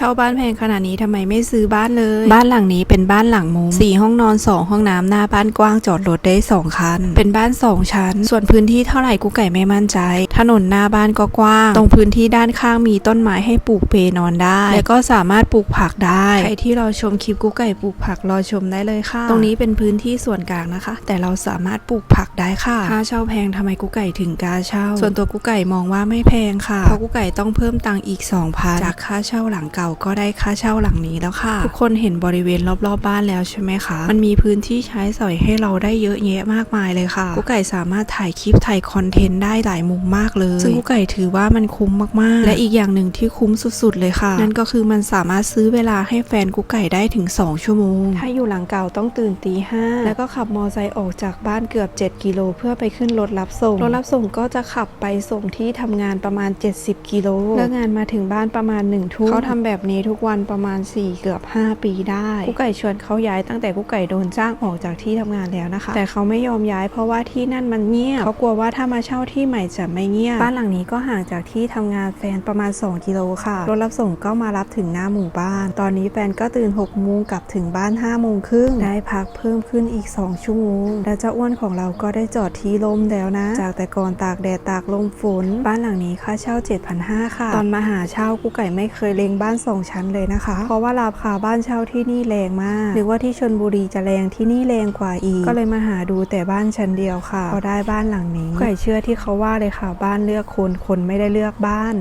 เช่าบ้านแพงขนาดนี้ทำไมไม่ซื้อบ้านเลย บ้านหลังนี้เป็นบ้านหลังมุมสี่ห้องนอนสองห้องน้ำหน้าบ้านกว้างจอดรถได้สองคัน เป็นบ้านสองชั้น ส่วนพื้นที่เท่าไหร่กูไก่ไม่มั่นใจ ถนนหน้าบ้านก็กว้าง ตรงพื้นที่ด้านข้างมีต้นไม้ให้ปลูกเปนอนได้ และก็สามารถปลูกผักได้ ใครที่เราชมคลิปกูไก่ปลูกผักรอชมได้เลยค่ะ ตรงนี้เป็นพื้นที่ส่วนกลางนะคะ แต่เราสามารถปลูกผักได้ค่ะ ค่าเช่าแพงทำไมกูไก่ถึงกล้าเช่า ส่วนตัวกูไก่มองว่าไม่แพงค่ะ เพราะกูไก่ต้องเพิ่มตังค์อีก2,000จากค่าเช่าหลังเก่าก็ได้ค่าเช่าหลังนี้แล้วค่ะ ทุกคนเห็นบริเวณรอบๆบบ้านแล้วใช่ไหมคะ มันมีพื้นที่ใช้สอยให้เราได้เยอะแยะมากมายเลยค่ะกูไก่สามารถถ่ายคลิปถ่ายคอนเทนต์ได้หลายมุมมากเลย ซึ่งกูไก่ถือว่ามันคุ้มมากๆ และอีกอย่างหนึ่งที่คุ้มสุดๆเลยค่ะ นั่นก็คือมันสามารถซื้อเวลาให้แฟนกูไก่ได้ถึง 2 ชั่วโมง ถ้าอยู่หลังเก่าต้องตื่นตีห้าแล้วก็ขับมอไซค์ออกจากบ้านเกือบ 7 กิโลเพื่อไปขึ้นรถรับส่ง รถรับส่งก็จะขับไปส่งที่ทำงานประมาณ 70 กิโลเลิกงานมาถึงบ้านประมาณ1ทุ่มเขาทำแบบนี้ทุกวันประมาณ 4 เกือบ 5 ปีได้กุ๊กไก่ชวนเขาย้ายตั้งแต่กุ๊กไก่โดนจ้างออกจากที่ทำงานแล้วนะคะ แต่เขาไม่ยอมย้ายเพราะว่าที่นั่นมันเงียบเขากลัวว่าถ้ามาเช่าที่ใหม่จะไม่เงียบบ้านหลังนี้ก็ห่างจากที่ทำงานแฟนประมาณ 2 กิโลค่ะรถรับส่งก็มารับถึงหน้าหมู่บ้าน ตอนนี้แฟนก็ตื่น6โมงกลับถึงบ้าน5โมงครึ่งได้พักเพิ่มขึ้นอีก 2 ชั่วโมงและเจ้าอ้วนของเราก็ได้จอดที่ลมแล้วนะ จากแต่ก่อนตากแดดตากลมฝน บ้านหลังนี้ค่าเช่า 7,500 ค่ะ ตอนมาหาเช่ากูไก่ไม่เคยเลงบ้าน 2 ชั้นเลยนะคะ เพราะว่าราคาบ้านเช่าที่นี่แรงมากหรือว่าที่ชนบุรีจะแรงที่นี่แรงกว่าอีก ก็เลยมาหาดูแต่บ้านชั้นเดียวค่ะพอได้บ้านหลังนี้กูไก่เชื่อที่เขาว่าเลยค่ะบ้านเลือกคน คนไม่ได้เลือกบ้าน